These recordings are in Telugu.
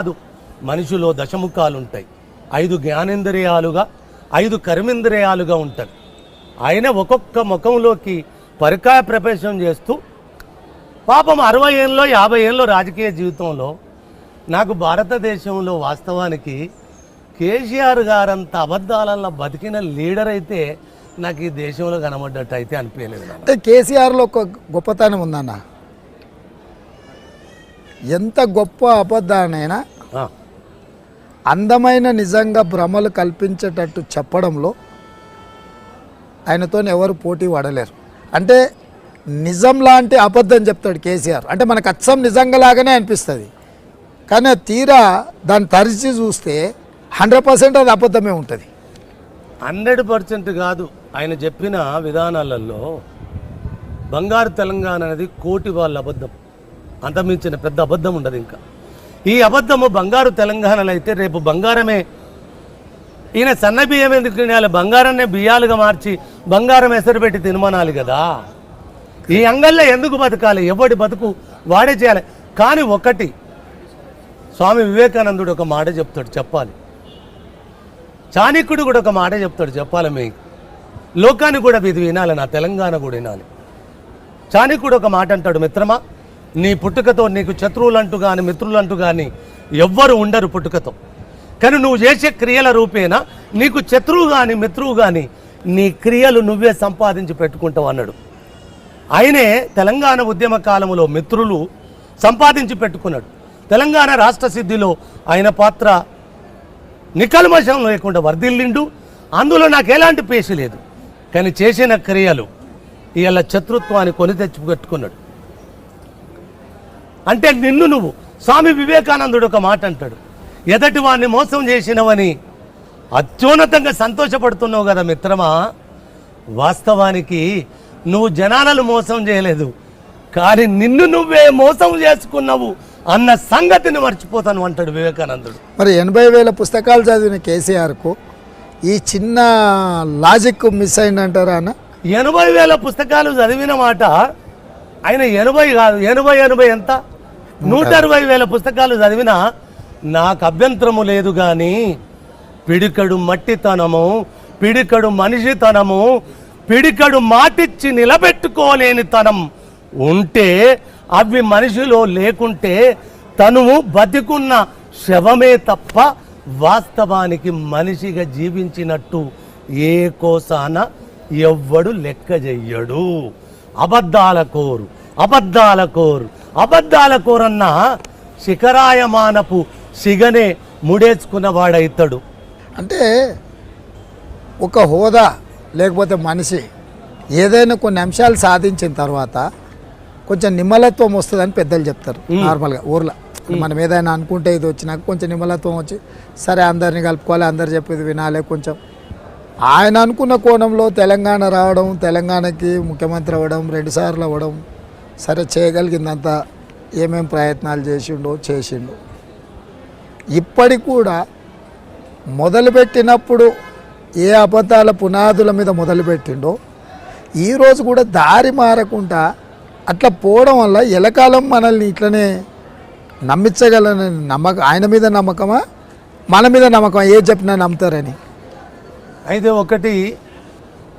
కాదు. మనిషిలో దశముఖాలు ఉంటాయి ఐదు జ్ఞానేంద్రియాలుగా ఐదు కర్మేంద్రియాలుగా ఉంటుంది ఆయన ఒక్కొక్క ముఖంలోకి పరికాయ ప్రవేశం చేస్తూ పాపం అరవై ఏళ్ళలో యాభై ఏళ్ళలో రాజకీయ జీవితంలో నాకు భారతదేశంలో వాస్తవానికి కేసీఆర్ గారంత అబద్ధాలలో బతికిన లీడర్ అయితే నాకు ఈ దేశంలో కనబడ్డట్టు అయితే అనిపించలేదు అంటే కేసీఆర్లో ఒక గొప్పతనం ఉందన్న. ఎంత గొప్ప అబద్ధానైనా అందమైన నిజంగా భ్రమలు కల్పించేటట్టు చెప్పడంలో ఆయనతో ఎవరు పోటీ పడలేరు. అంటే నిజం లాంటి అబద్ధం చెప్తాడు కేసీఆర్. అంటే మనకు అచ్చం నిజంగా లాగానే అనిపిస్తుంది. కానీ అది తీరా దాన్ని తరిచి చూస్తే హండ్రెడ్ పర్సెంట్ అది అబద్ధమే ఉంటుంది. హండ్రెడ్ పర్సెంట్ కాదు. ఆయన చెప్పిన విధానాలలో బంగారు తెలంగాణ అనేది కోటి వాళ్ళ అబద్ధం. అంతమించిన పెద్ద అబద్ధం ఉండదు ఇంకా. ఈ అబద్ధము బంగారు తెలంగాణలో అయితే రేపు బంగారమే. ఈయన సన్న బియ్యం ఎందుకు తినాలి? బంగారాన్నే బియ్యాలుగా మార్చి బంగారం ఎసరు పెట్టి తినమనాలి కదా. ఈ అంగల్లో ఎందుకు బతకాలి? ఎవడి బతుకు వాడే చేయాలి. కానీ ఒకటి స్వామి వివేకానందుడు ఒక మాట చెప్తాడు చెప్పాలి. చాణిక్యుడు కూడా ఒక మాట చెప్తాడు చెప్పాలి మీకు. లోకాన్ని కూడా ఇది వినాలి నా తెలంగాణ కూడా వినాలి. చాణిక్యుడు ఒక మాట అంటాడు మిత్రమా? నీ పుట్టుకతో నీకు శత్రువులంటూ కానీ మిత్రులంటూ కానీ ఎవ్వరు ఉండరు పుట్టుకతో. కానీ నువ్వు చేసే క్రియల రూపేణ నీకు శత్రువు కానీ మిత్రువు కానీ నీ క్రియలు నువ్వే సంపాదించి పెట్టుకుంటావు అన్నాడు. ఆయనే తెలంగాణ ఉద్యమ కాలంలో మిత్రులు సంపాదించి పెట్టుకున్నాడు. తెలంగాణ రాష్ట్ర సిద్ధిలో ఆయన పాత్ర నికల్మషం లేకుండా వర్ధిల్లిండు. అందులో నాకు ఎలాంటి పేసి లేదు. కానీ చేసిన క్రియలు ఇలా శత్రుత్వాన్ని కొని తెచ్చి పెట్టుకున్నాడు అంటే నిన్ను నువ్వు. స్వామి వివేకానందుడు ఒక మాట అంటాడు. ఎదటి వాడిని మోసం చేసినవని అత్యున్నతంగా సంతోషపడుతున్నావు కదా మిత్రమా? వాస్తవానికి నువ్వు జనాలను మోసం చేయలేదు. కానీ నిన్ను నువ్వే మోసం చేసుకున్నావు అన్న సంగతిని మర్చిపోతాను అంటాడు వివేకానందుడు. మరి ఎనభై వేల పుస్తకాలు చదివిన కేసీఆర్కు ఈ చిన్న లాజిక్ మిస్ అయిందంటారా అన్న? ఎనభై వేల పుస్తకాలు చదివిన మాట ఆయన ఎనభై కాదు ఎనభై ఎనభై ఎంత? నూట అరవై వేల పుస్తకాలు చదివినా నాకు అభ్యంతరము లేదు కానీ పిడికడు మట్టితనము పిడికడు మనిషితనము పిడికడు మాటిచ్చి నిలబెట్టుకోలేని తనం ఉంటే అవి మనిషిలో లేకుంటే తనువు బతికున్న శవమే తప్ప వాస్తవానికి మనిషిగా జీవించినట్టు ఏ కోసాన ఎవ్వడు లెక్క చెయ్యడు. అబద్ధాల కోరు. అబద్ధాల కోరు. అబద్ధాల కోరన్న శిఖరాయమానపు సిగనే ముడేసుకున్నవాడైతాడు అంటే ఒక హోదా లేకపోతే మనిషి ఏదైనా కొన్ని అంశాలు సాధించిన తర్వాత కొంచెం నిమ్మలత్వం వస్తుందని పెద్దలు చెప్తారు నార్మల్గా ఊర్లో. మనం ఏదైనా అనుకుంటే ఇది వచ్చినాక కొంచెం నిమ్మలత్వం వచ్చి సరే అందరిని కలుపుకోవాలి అందరు చెప్పేది వినాలి కొంచెం. ఆయన అనుకున్న కోణంలో తెలంగాణ రావడం తెలంగాణకి ముఖ్యమంత్రి అవ్వడం రెండుసార్లు అవ్వడం సరే చేయగలిగిందంతా ఏమేం ప్రయత్నాలు చేసిండో చేసిండు. ఇప్పటికి కూడా మొదలుపెట్టినప్పుడు ఏ అబద్ధాల పునాదుల మీద మొదలుపెట్టిండో ఈరోజు కూడా దారి మారకుండా అట్లా పోవడం వల్ల ఎలకాలం మనల్ని ఇట్లనే నమ్మించగలని నమ్మకం ఆయన మీద నమ్మకమా? మన మీద నమ్మకం ఏ చెప్పినా నమ్ముతారని. అయితే ఒకటి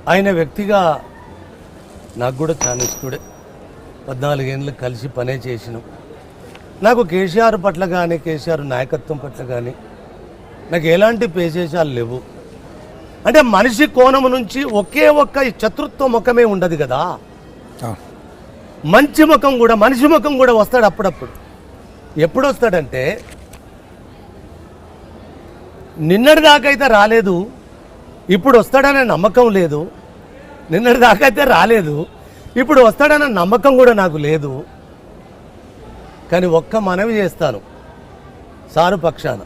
ఆయన వ్యక్తిగా నాకు కూడా చాలా ఇష్టడే. పద్నాలుగేళ్ళు కలిసి పనే చేసినాం. నాకు కేసీఆర్ పట్ల కానీ కేసీఆర్ నాయకత్వం పట్ల కానీ నాకు ఎలాంటి పేచేశాలు లేవు. అంటే మనిషి కోణం నుంచి ఒకే ఒక్క శత్రుత్వ ముఖమే ఉండదు కదా. మంచి ముఖం కూడా మనిషి ముఖం కూడా వస్తాడు అప్పుడప్పుడు. ఎప్పుడు వస్తాడంటే నిన్నటి దాకా అయితే రాలేదు ఇప్పుడు వస్తాడనే నమ్మకం లేదు నిన్నటి దాకా అయితే రాలేదు ఇప్పుడు వస్తాడన్న నమ్మకం కూడా నాకు లేదు. కానీ ఒక్క మనవి చేస్తాను. సారు పక్షాన.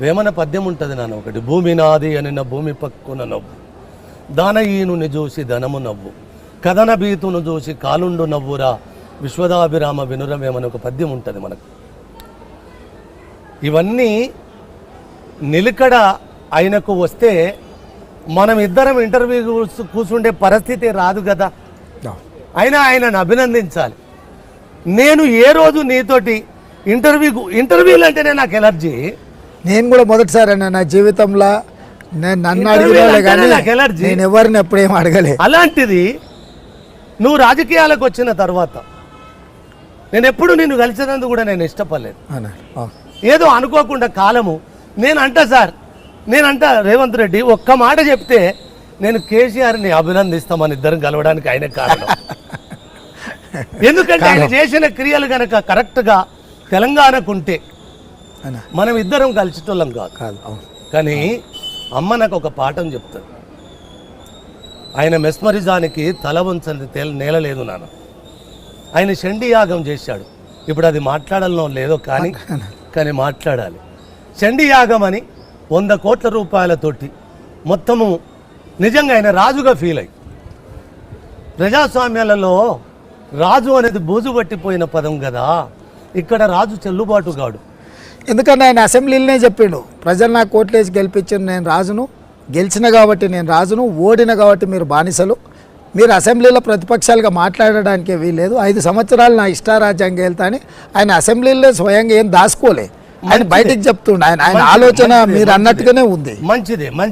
వేమన పద్యం ఉంటుంది నాన్న ఒకటి. భూమి నాది అని నా భూమి పక్కున నవ్వు. దానయీనుని చూసి ధనము నవ్వు. కథన భీతును చూసి కాలుండు నవ్వురా. విశ్వదాభిరామ వినురమేమని ఒక పద్యం ఉంటుంది మనకు. ఇవన్నీ నిలకడ ఆయనకు వస్తే మనం ఇద్దరం ఇంటర్వ్యూ కూర్చు- కూర్చుండే పరిస్థితి రాదు కదా. అయినా ఆయనను అభినందించాలి. నేను ఏ రోజు నీతోటి ఇంటర్వ్యూ ఇంటర్వ్యూలు అంటేనే నాకు ఎలర్జీ. నేను కూడా మొదటిసారి నా జీవితంలో నేను నన్ను అడిగిన కానీ నాకు ఎలర్జీ. నేను ఎవరిని ఎప్పుడేం అడగలే. అలాంటిది నువ్వు రాజకీయాలకు వచ్చిన తర్వాత నేను ఎప్పుడు నిన్ను కలిసినందుకు కూడా నేను ఇష్టపడలేదు. ఏదో అనుకోకుండా కాలము. నేను అంటా సార్ నేను అంటా రేవంత్ రెడ్డి ఒక్క మాట చెప్తే నేను కేసీఆర్ని అభినందిస్తామని ఇద్దరం కలవడానికి ఆయన కారణం. ఎందుకంటే ఆయన చేసిన క్రియలు కనుక కరెక్ట్గా తెలంగాణకు ఉంటే అన్నా మనం ఇద్దరం కలిసేటోళ్ళం కాదు. కానీ అమ్మ నాకు ఒక పాఠం చెప్తుంది. ఆయన మెస్మరిజానికి తల వంచని తేల నేల లేదు నాన్న. ఆయన షండి యాగం చేశాడు. ఇప్పుడు అది మాట్లాడాలనో లేదో కానీ కానీ మాట్లాడాలి. చండీ యాగం అని వంద కోట్ల రూపాయలతోటి మొత్తము నిజంగా ఆయన రాజుగా ఫీల్ అయ్యి ప్రజాస్వామ్యాలలో రాజు అనేది బూజు పట్టిపోయిన పదం కదా. ఇక్కడ రాజు చెల్లుబాటు కాడు. ఎందుకంటే ఆయన అసెంబ్లీలోనే చెప్పిండు ప్రజలు నాకు కోట్లేసి గెలిపించిన నేను రాజును గెలిచిన కాబట్టి నేను రాజును ఓడిన కాబట్టి మీరు బానిసలు. మీరు అసెంబ్లీలో ప్రతిపక్షాలుగా మాట్లాడడానికే వీల్లేదు. ఐదు సంవత్సరాలు నా ఇష్టారాజ్యంగా వెళ్తా అని ఆయన అసెంబ్లీలో స్వయంగా ఏం దాచుకోలే. ఆయన బయటికి చెప్తుండే. ఆయన ఆలోచన మీరు. అన్నట్టుగానే ఉంది. మంచిదే మంచి